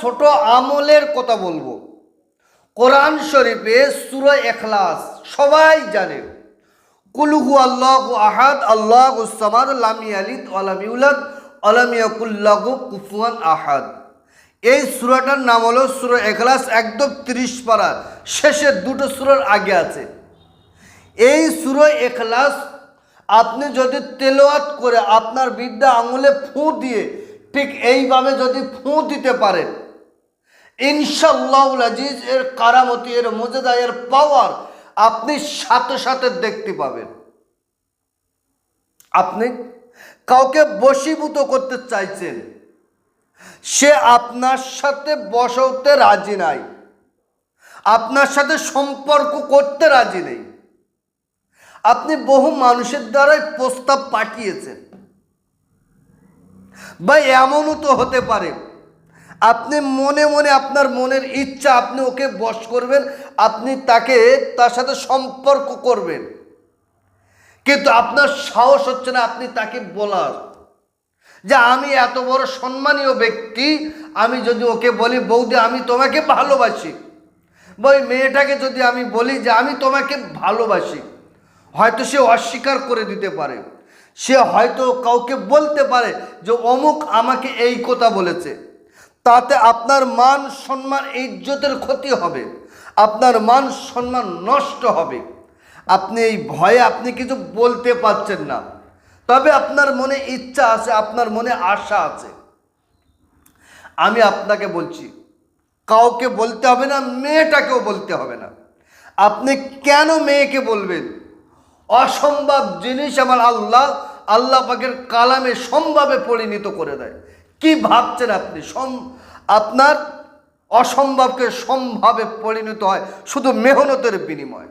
ছোট আমলের কথা বলব। কোরআন শরীফে সুর এখলাস সবাই জানে। কুলহু আল্লাহ আহাদ, আল্লাহ সামাদ, লামি আলিদ আলাম ইউলাদ আলাম ইয়াকুল্লাহু কুফুয়ান আহাদ। এই সুরাটার নাম হলো সুরা এখলাস একদম তিরিশ পারা। শেষের দুটো সুরার আগে আছে। এই সুরা এখলাস আপনি যদি তেলোয়াত করে আপনার বিদ্যা আঙুলে ফুঁ দিয়ে ঠিক এইভাবে যদি ফুঁ দিতে পারেন ইনশাল্লাহ আজিজ, এর কারামতি, এর মজেদা এর পাওয়ার আপনি সাথে সাথে দেখতে পাবেন। আপনি কাউকে বশীভূত করতে চাইছেন, সে আপনার সাথে বসতে রাজি নাই, আপনার সাথে সম্পর্ক করতে রাজি নেই। আপনি বহু মানুষের দ্বারাই প্রস্তাব পাঠিয়েছেন, বা এমনও তো হতে পারে আপনি মনে মনে আপনার মনের ইচ্ছা আপনি ওকে বশ করবেন, আপনি তাকে তার সাথে সম্পর্ক করবেন। কিন্তু আপনার সাহস হচ্ছে না আপনি তাকে বলার। যে আমি এত বড় সম্মানীয় ব্যক্তি, আমি যদি ওকে বলি, বৌদি, আমি তোমাকে ভালোবাসি। বা ওই মেয়েটাকে যদি আমি বলি যে আমি তোমাকে ভালোবাসি, হয়তো সে অস্বীকার করে দিতে পারে। সে হয়তো কাউকে বলতে পারে যে অমুক আমাকে এই কথা বলেছে। তাতে আপনার মান, সম্মান, ইজ্জতের ক্ষতি হবে। আপনার মান, সম্মান নষ্ট হবে। আপনি এই ভয়ে আপনি কিছু বলতে পারছেন না। তবে আপনার মনে ইচ্ছা আছে, আপনার মনে আশা আছে। আমি আপনাকে বলছি, কাউকে বলতে হবে না, মেয়েটাকেও বলতে হবে না। আপনি কেন মেয়েকে বলবেন? অসম্ভব জিনিস আমার আল্লাহ আল্লাহ পাকের কালামে সম্ভাবে পরিণত করে দেয়। কি ভাবছেন আপনি? সম আপনার অসম্ভবকে সম্ভাবে পরিণত হয় শুধু মেহনতের বিনিময়।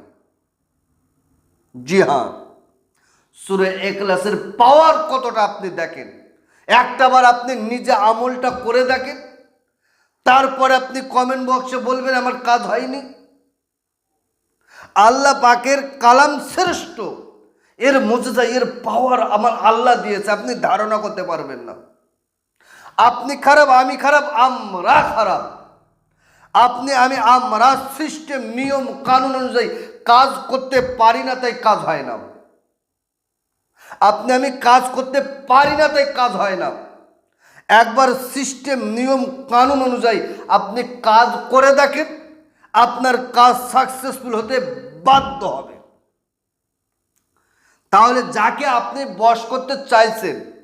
জি হ্যাঁ সুরে একলাসের পাওয়ার কতটা আপনি দেখেন? একটাবার আপনি নিজে আমলটা করে দেখেন। তারপরে আপনি কমেন্ট বক্সে বলবেন, আমার কাজ হয়নি। আল্লাহ পাকের কালাম শ্রেষ্ঠ। এর মজুদা এর পাওয়ার আমার আল্লাহ দিয়েছে। আপনি ধারণা করতে পারবেন না। আপনি খারাপ, আমি খারাপ, আমরা খারাপ। আপনি, আমি, আমরা সিস্টেম, নিয়ম, কানুন অনুযায়ী কাজ করতে পারি না, তাই কাজ হয় না। আপনি, আমি কাজ করতে পারি না, তাই কাজ হয় না। একবার সিস্টেম, নিয়ম, কানুন অনুযায়ী আপনি কাজ করে দেখেন, আপনার কাজ সাকসেসফুল হতে বাধ্য হবে। তাহলে যাকে আপনি বশ করতে চাইছেন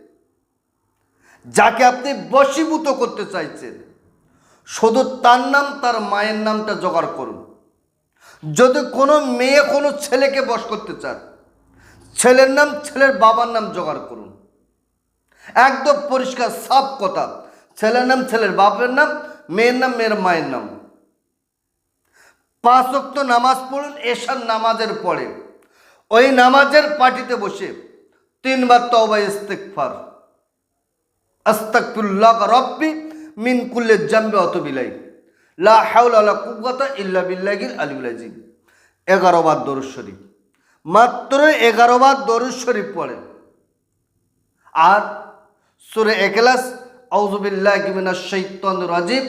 যাকে আপনি বশীভূত করতে চাইছেন, শুধু তার নাম, তার মায়ের নামটা জোগাড় করুন। যদি কোনো মেয়ে কোনো ছেলেকে বশ করতে চান, ছেলের নাম, ছেলের বাবার নাম জোগাড় করুন। একদম পরিষ্কার, সাফ কথা, ছেলের নাম, ছেলের বাপের নাম, মেয়ের নাম, মেয়ের মায়ের নাম। পাঁচ ওয়াক্ত নামাজ পড়ুন, এশার নামাজের পরে। ওই নামাজের পার্টিতে বসে তিনবার তওবা ইস্তেকফার আস্তাকফিরুল্লাহ রব্বি মিন কুল্লে জাম্বে অত বিলাই লা হাওলা লা কুওয়াতা ইল্লা বিল্লাহিল আলিউল আজিম এগারো বার দরুদ শরীফ। মাত্র এগারো বার শরীফ পড়ে আর সুরে এখলাস আউযুবিল্লাহি মিনাশ শাইতানির রাজিম,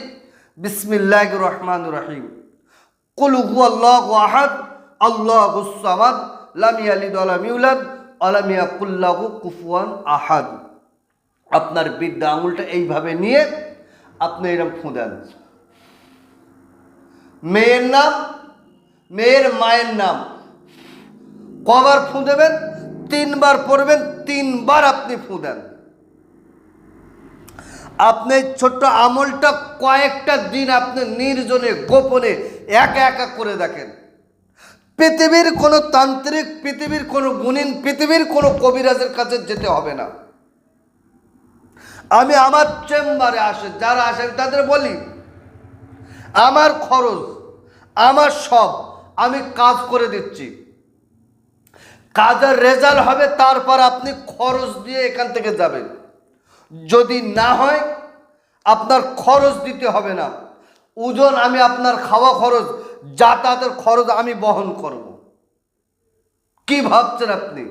বিসমিল্লাহির রহমানির রহিম। কুল হুয়াল্লাহু আহাদ, আল্লাহুস সামাদ, লাম ইয়ালিদ ওয়া লাম ইউলাদ, ওয়া লাম কুফুয়ান আহাদ। আপনার বিদ্যা আঙুলটা এইভাবে নিয়ে আপনি এরকম ফুঁদেন মেয়ের নাম, মেয়ের মায়ের নাম। কবার ফুঁ দেবেন, তিনবার পড়বেন, তিনবার আপনি ফুঁ দেন। আপনি ছোট্ট আমলটা কয়েকটা দিন আপনি নির্জনে, গোপনে, একা একা করে দেখেন। পৃথিবীর কোনো তান্ত্রিক, পৃথিবীর কোনো গুণিন, পৃথিবীর কোনো কবিরাজের কাছে যেতে হবে না। আমি আমার চেম্বারে আসে, যারা আসেন তাদের বলি, আমার খরচ, আমার সব আমি কাজ করে দিচ্ছি। কাজের রেজাল্ট হবে, তারপর আপনি খরচ দিয়ে এখান থেকে যাবেন। যদি না হয়, আপনার খরচ দিতে হবে না। ওজন আমি আপনার খাওয়া খরচ, যাতায়াতের খরচ আমি বহন করব। কি ভাবছেন আপনি?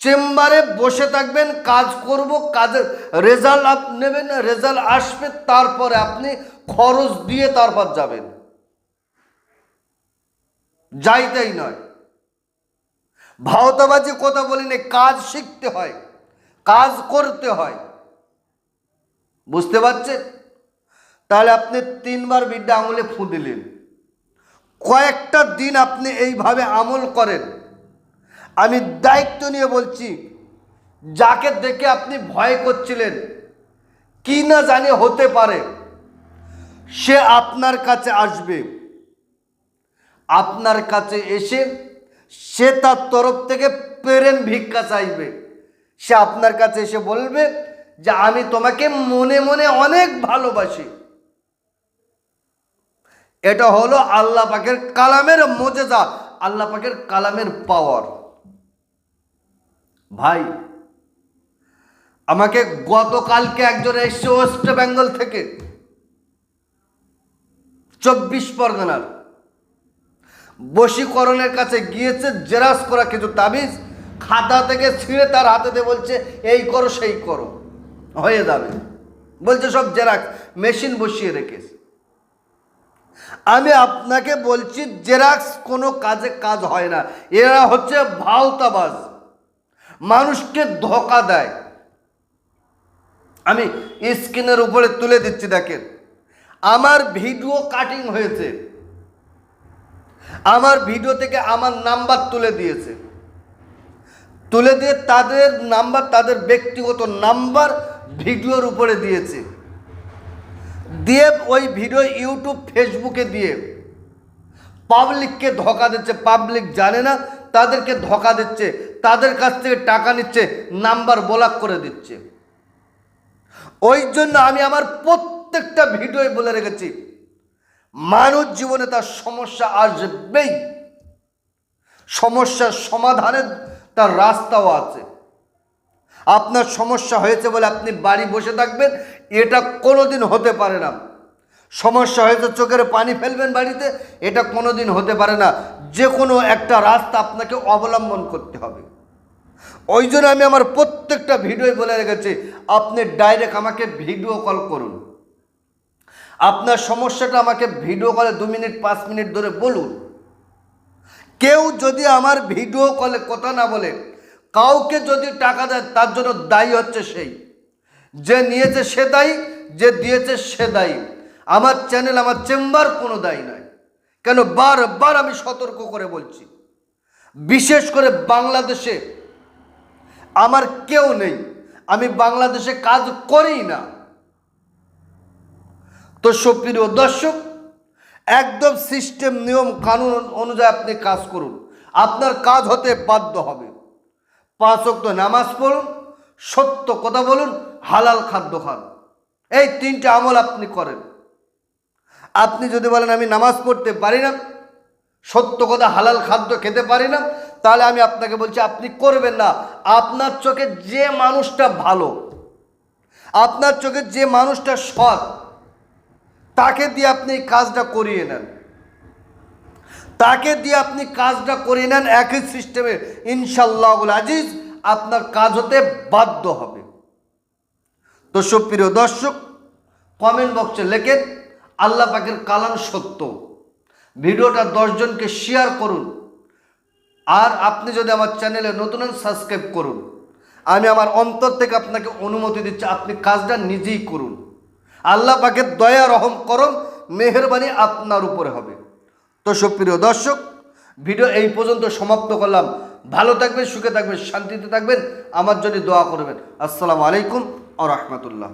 চেম্বারে বসে থাকবেন, কাজ করব, কাজের রেজাল্ট আপ নেবেন, রেজাল্ট আসবে, তারপরে আপনি খরচ দিয়ে তারপর যাবেন। যাইতেই নয়। ভাওতাবাজি কথা বলিনি কাজ শিখতে হয়, কাজ করতে হয়। বুঝতে পারছেন? তাহলে আপনি তিনবার বিদ্যা আঙুলে ফু দিলেন। কয়েকটা দিন আপনি এইভাবে আমল করেন। আমি দায়িত্ব নিয়ে বলছি, যাকে দেখে আপনি ভয় করছিলেন, কি না জানি হতে পারে, সে আপনার কাছে আসবে। আপনার কাছে এসে সে তার তরফ থেকে প্রেম ভিক্ষা চাইবে। সে আপনার কাছে এসে বলবে যে, আমি তোমাকে মনে মনে অনেক ভালোবাসি। এটা হলো আল্লাহ পাকের কালামের মজেদা আল্লাহ পাকের কালামের পাওয়ার ভাই, আমাকে গতকালকে একজন এসছে ওয়েস্ট বেঙ্গল থেকে। চব্বিশ পরগনার। বশীকরণের কাছে গিয়েছে, জেরাস করা কিছু তাবিজ, খাতা থেকে ছিঁড়ে তার হাতে দিয়ে বলছে, এই করো, সেই করো। হয়ে যাবে। বলছে, সব জেরাক্স, মেশিন বসিয়ে রেখেছে। আমি আপনাকে বলছি, জেরাক্স কোনো কাজে কাজ হয় না। এরা হচ্ছে ভাওতাবাজ। মানুষকে ধোকা দেয়। আমি স্ক্রিনের উপরে তুলে দিচ্ছি, দেখেন। আমার ভিডিও কাটিং হয়েছে। আমার ভিডিও থেকে আমার নাম্বার তুলে দিয়েছে। তুলে দিয়ে তাদের নাম্বার, তাদের ব্যক্তিগত নাম্বার ভিডিওর উপরে দিয়েছে। দিয়ে ওই ভিডিও ইউটিউব, ফেসবুকে দিয়ে। পাবলিককে ধোকা দিচ্ছে, পাবলিক জানে না তাদেরকে ধোকা দিচ্ছে, তাদের কাছ থেকে টাকা নিচ্ছে, নাম্বার ব্লক করে দিচ্ছে। ওই জন্য আমি আমার প্রত্যেকটা ভিডিওয় বলে রেখেছি, মানব জীবনে তার সমস্যা আসবেই। সমস্যার সমাধানের তার রাস্তাও আছে। আপনার সমস্যা হয়েছে বলে আপনি বাড়ি বসে থাকবেন, এটা কোনোদিন হতে পারে না। সমস্যা হয়তো চোখের পানি ফেলবেন বাড়িতে, এটা কোনোদিন হতে পারে না। যে কোনো একটা রাস্তা আপনাকে অবলম্বন করতে হবে। ওই জন্য আমি আমার প্রত্যেকটা ভিডিওয় বলে রেখেছি, আপনি ডাইরেক্ট আমাকে ভিডিও কল করুন। আপনার সমস্যাটা আমাকে ভিডিও কলে দু মিনিট, পাঁচ মিনিট ধরে বলুন। কেউ যদি আমার ভিডিও কলে কথা না বলে, কাউকে যদি টাকা দেয়, তার জন্য দায়ী হচ্ছে সেই। যে নিয়েছে সে দায়ী, যে দিয়েছে সে দায়ী। আমার চ্যানেল আমার চেম্বার কোনো দায়ী নয় কেন? বারবার আমি সতর্ক করে বলছি। বিশেষ করে বাংলাদেশে আমার কেউ নেই। আমি বাংলাদেশে কাজ করি না। তো সুপ্রিয় দর্শক, একদম সিস্টেম নিয়ম, কানুন অনুযায়ী আপনি কাজ করুন। আপনার কাজ হতে বাধ্য হবে। পাঁচ অক্ত নামাজ পড়ুন, সত্য কথা বলুন, হালাল খাদ্য খান। এই তিনটে আমল আপনি করেন। আপনি যদি বলেন আমি নামাজ পড়তে পারি না, সত্য কথা হালাল খাদ্য খেতে পারি না, তাহলে আমি আপনাকে বলছি আপনি করবেন না। আপনার চোখে যে মানুষটা ভালো, আপনার চোখে যে মানুষটা সৎ, তাকে দিয়ে আপনি কাজটা করিয়ে নেন। তাকে দিয়ে আপনি কাজটা করিয়ে নেন একই সিস্টেমে। ইনশাল্লাহুল আজিজ আপনার কাজ হতে বাধ্য হবে। তো সুপ্রিয় দর্শক কমেন্ট বক্সে লেখেন আল্লাহ পাকের কালাম সত্য। ভিডিওটা দশজনকে শেয়ার করুন। আর আপনি যদি আমার চ্যানেলে নতুন সাবস্ক্রাইব করুন। আমি আমার অন্তর থেকে আপনাকে অনুমতি দিচ্ছি, আপনি কাজটা নিজেই করুন। আল্লাহ পাকের দয়া, রহম, করম, মেহরবানি আপনার উপরে হবে। তো সুপ্রিয় দর্শক, ভিডিও এই পর্যন্ত সমাপ্ত করলাম। ভালো থাকবেন, সুখে থাকবেন, শান্তিতে থাকবেন। আমার জন্য দোয়া করবেন। আসসালামু আলাইকুম আ রহমতুল্লাহ।